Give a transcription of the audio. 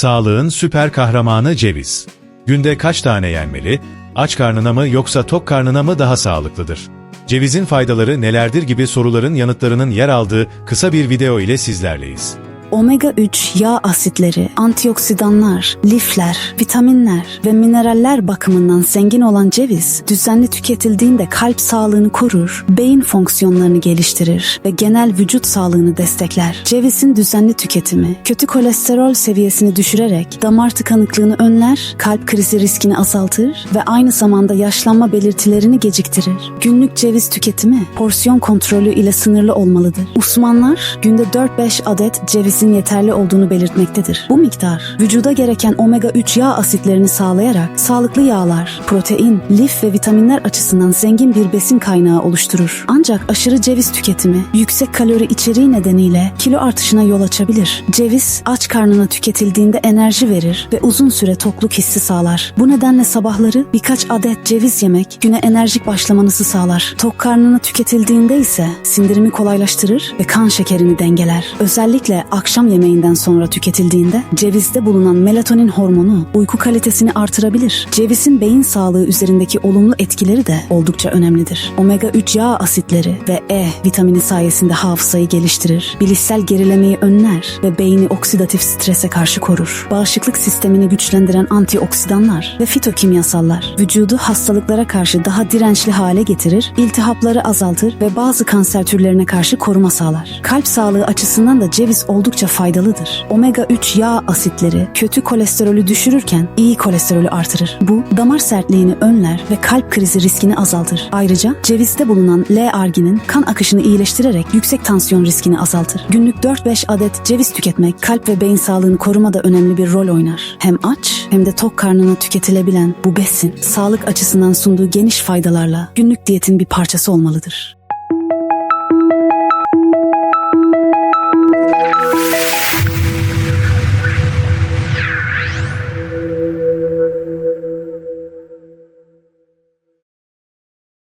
Sağlığın süper kahramanı ceviz. Günde kaç tane yenmeli? Aç karnına mı yoksa tok karnına mı daha sağlıklıdır? Cevizin faydaları nelerdir gibi soruların yanıtlarının yer aldığı kısa bir video ile sizlerleyiz. Omega 3 yağ asitleri, antioksidanlar, lifler, vitaminler ve mineraller bakımından zengin olan ceviz, düzenli tüketildiğinde kalp sağlığını korur, beyin fonksiyonlarını geliştirir ve genel vücut sağlığını destekler. Cevizin düzenli tüketimi, kötü kolesterol seviyesini düşürerek damar tıkanıklığını önler, kalp krizi riskini azaltır ve aynı zamanda yaşlanma belirtilerini geciktirir. Günlük ceviz tüketimi porsiyon kontrolü ile sınırlı olmalıdır. Uzmanlar günde 4-5 adet cevizin yeterli olduğunu belirtmektedir. Bu miktar vücuda gereken omega 3 yağ asitlerini sağlayarak sağlıklı yağlar, protein, lif ve vitaminler açısından zengin bir besin kaynağı oluşturur. Ancak aşırı ceviz tüketimi yüksek kalori içeriği nedeniyle kilo artışına yol açabilir. Ceviz aç karnına tüketildiğinde enerji verir ve uzun süre tokluk hissi sağlar. Bu nedenle sabahları birkaç adet ceviz yemek güne enerjik başlamanızı sağlar. Tok karnına tüketildiğinde ise sindirimi kolaylaştırır ve kan şekerini dengeler. Özellikle akşam yemeğinden sonra tüketildiğinde cevizde bulunan melatonin hormonu uyku kalitesini artırabilir. Cevizin beyin sağlığı üzerindeki olumlu etkileri de oldukça önemlidir. Omega 3 yağ asitleri ve E vitamini sayesinde hafızayı geliştirir, bilişsel gerilemeyi önler ve beyni oksidatif strese karşı korur. Bağışıklık sistemini güçlendiren antioksidanlar ve fitokimyasallar vücudu hastalıklara karşı daha dirençli hale getirir, iltihapları azaltır ve bazı kanser türlerine karşı koruma sağlar. Kalp sağlığı açısından da ceviz oldukça faydalıdır. Omega 3 yağ asitleri kötü kolesterolü düşürürken iyi kolesterolü artırır. Bu damar sertliğini önler ve kalp krizi riskini azaltır. Ayrıca cevizde bulunan L-arginin kan akışını iyileştirerek yüksek tansiyon riskini azaltır. Günlük 4-5 adet ceviz tüketmek kalp ve beyin sağlığını korumada önemli bir rol oynar. Hem aç hem de tok karnına tüketilebilen bu besin sağlık açısından sunduğu geniş faydalarla günlük diyetin bir parçası olmalıdır.